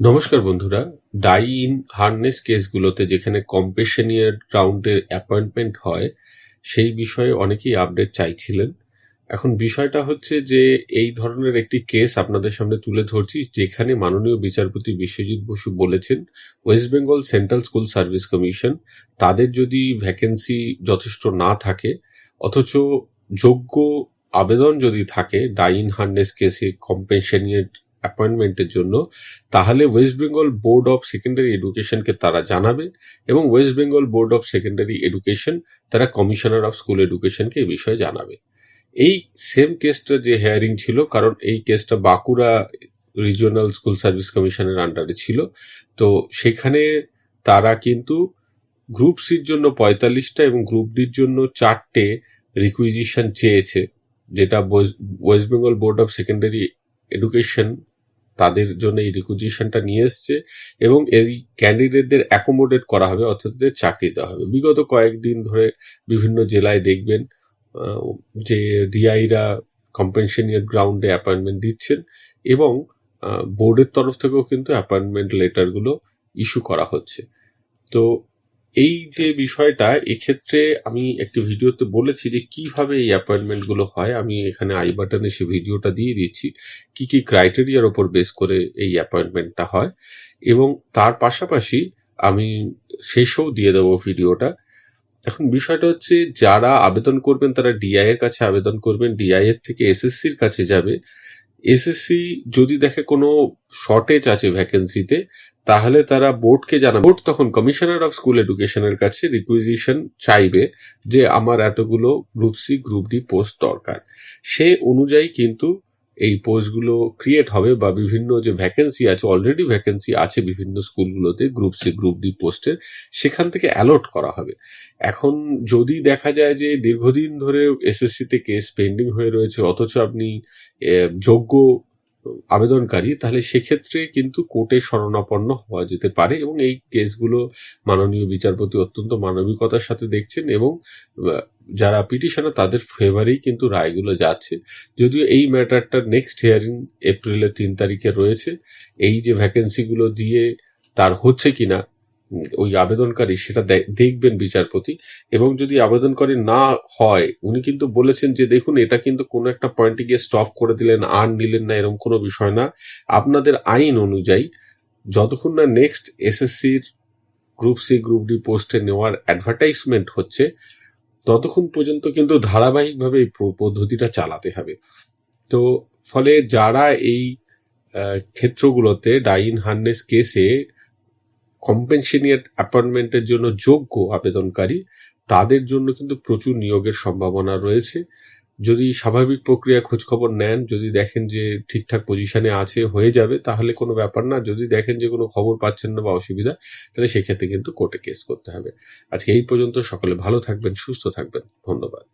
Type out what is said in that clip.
নমস্কার বন্ধুরা। Die in harness কেসগুলোতে যেখানে কম্পেশনিয়ার রাউন্ডের অ্যাপয়েন্টমেন্ট হয়, সেই বিষয়ে অনেকেই আপডেট চাইছিলেন। এখন বিষয়টা হচ্ছে যে, এই ধরনের একটি কেস আপনাদের সামনে তুলে ধরছি, যেখানে মাননীয় বিচারপতি বিশ্বজিৎ বসু বলেছেন, West Bengal Central School Service Commission, তাদের যদি ভ্যাকেন্সি যথেষ্ট না থাকে, অথচ যোগ্য আবেদন যদি থাকে ডাইন হার্নেস কেসে কম্পেনশনিয়ার অ্যাপয়েন্টমেন্টের জন্য, তাহলে West Bengal Board of Secondary এডুকেশনকে তারা জানাবে এবং West Bengal Board of Secondary Education তারা কমিশনার অফ স্কুল এডুকেশনকে এই বিষয়ে জানাবে। এই সেম কেসটা যে হেয়ারিং ছিল, কারণ এই কেসটা বাঁকুড়া রিজিওনাল স্কুল সার্ভিস কমিশনের আন্ডারে ছিল, তো সেখানে তারা কিন্তু গ্রুপ সির জন্য পঁয়তাল্লিশটা এবং গ্রুপ ডির জন্য চারটে রিকুইজিশন চেয়েছে, যেটা West Bengal Board of Secondary Education তাদের জন্য এই রিকুইজিশনটা নিয়ে এসছে এবং এই ক্যান্ডিডেটদের অ্যাকোমোডেট করা হবে, অর্থাৎ চাকরি দেওয়া হবে। বিগত কয়েকদিন ধরে বিভিন্ন জেলায় দেখবেন যে ডিআইরা কম্পেনশনিয়ার গ্রাউন্ডে অ্যাপয়েন্টমেন্ট দিচ্ছেন এবং বোর্ডের তরফ থেকেও কিন্তু অ্যাপয়েন্টমেন্ট লেটারগুলো ইস্যু করা হচ্ছে। তো এই যে বিষয়টা, এক্ষেত্রে আমি একটি ভিডিওতে বলেছি যে কীভাবে এই অ্যাপয়েন্টমেন্টগুলো হয়। আমি এখানে আই বাটনে সে ভিডিওটা দিয়ে দিচ্ছি, কি কি ক্রাইটেরিয়ার ওপর বেস করে এই অ্যাপয়েন্টমেন্টটা হয়। এবং তার পাশাপাশি আমি শেষেও দিয়ে দেবো ভিডিওটা। এখন বিষয়টা হচ্ছে, যারা আবেদন করবেন, তারা ডিআই এর কাছে আবেদন করবেন। ডিআই এর থেকে এসএসসির কাছে যাবে। এসএসসি যদি দেখে কোনো শর্টেজ আছে ভ্যাকেন্সিতে তাহলে তারা বোর্ডকে জানাবে। বোর্ড তখন কমিশনার অফ স্কুল এডুকেশনের কাছে রিকুইজিশন চাইবে যে আমার এতগুলো group C group D post দরকার। সে অনুযায়ী কিন্তু এই পোস্টগুলো ক্রিয়েট হবে বা বিভিন্ন যে ভ্যাকেন্সি আছে অলরেডি ভ্যাকেন্সি আছে বিভিন্ন স্কুলগুলোতে গ্রুপ সি গ্রুপ ডি পোস্টের সেখান থেকে অ্যালট করা হবে। এখন যদি দেখা যায় যে দীর্ঘদিন ধরে এসএসসিতে কেস পেন্ডিং হয়ে রয়েছে, অথচ আপনি যোগ্য আবেদনকারী, তাহলে সেক্ষেত্রে কিন্তু কোর্টে শরণাপন্ন হওয়া যেতে পারে এবং এই কেসগুলো মাননীয় বিচারপতি অত্যন্ত মানবিকতার সাথে দেখছেন এবং যারা পিটিশনার, তাদের ফেভারেই কিন্তু রায়গুলো যাচ্ছে। যদিও এই ম্যাটারটা নেক্সট হিয়ারিং এপ্রিলের তিন তারিখে রয়েছে, এই যে ভ্যাকেন্সিগুলো দিয়ে তার হচ্ছে কিনা, ওই আবেদনকারী সেটা দেখবেন বিচারপতি। এবং যদি আবেদনকারী না হয়, উনি কিন্তু বলেছেন যে, দেখুন, এটা কিন্তু কোনো একটা পয়েন্টে গিয়ে স্টপ করে দিলেন, আর নিলেন না, এরকম কোনো বিষয় না। আপনাদের আইন অনুযায়ী, যতক্ষণ না নেক্সট এসএসসির গ্রুপ সি গ্রুপ ডি পোস্টে নেওয়ার অ্যাডভার্টাইজমেন্ট হচ্ছে ততক্ষণ পর্যন্ত কিন্তু ধারাবাহিকভাবে এই পদ্ধতিটা চালাতে হবে। তো ফলে যারা এই ক্ষেত্রগুলোতে ডাইন হার্নেস কেসে কম্পেনশনিয়েট অ্যাপয়েন্টমেন্টের জন্য যোগ্য আবেদনকারী, তাদের জন্য কিন্তু প্রচুর নিয়োগের সম্ভাবনা রয়েছে। যদি স্বাভাবিক প্রক্রিয়া খোঁজ খবর নেন, যদি দেখেন যে ঠিকঠাক পজিশনে আছে, হয়ে যাবে, তাহলে কোনো ব্যাপার না। যদি দেখেন যে কোনো খবর পাচ্ছেন না বা অসুবিধা, তাহলে সেক্ষেত্রে কিন্তু কোর্টে কেস করতে হবে। আজকে এই পর্যন্ত সকলে ভালো থাকবেন, সুস্থ থাকবেন। ধন্যবাদ।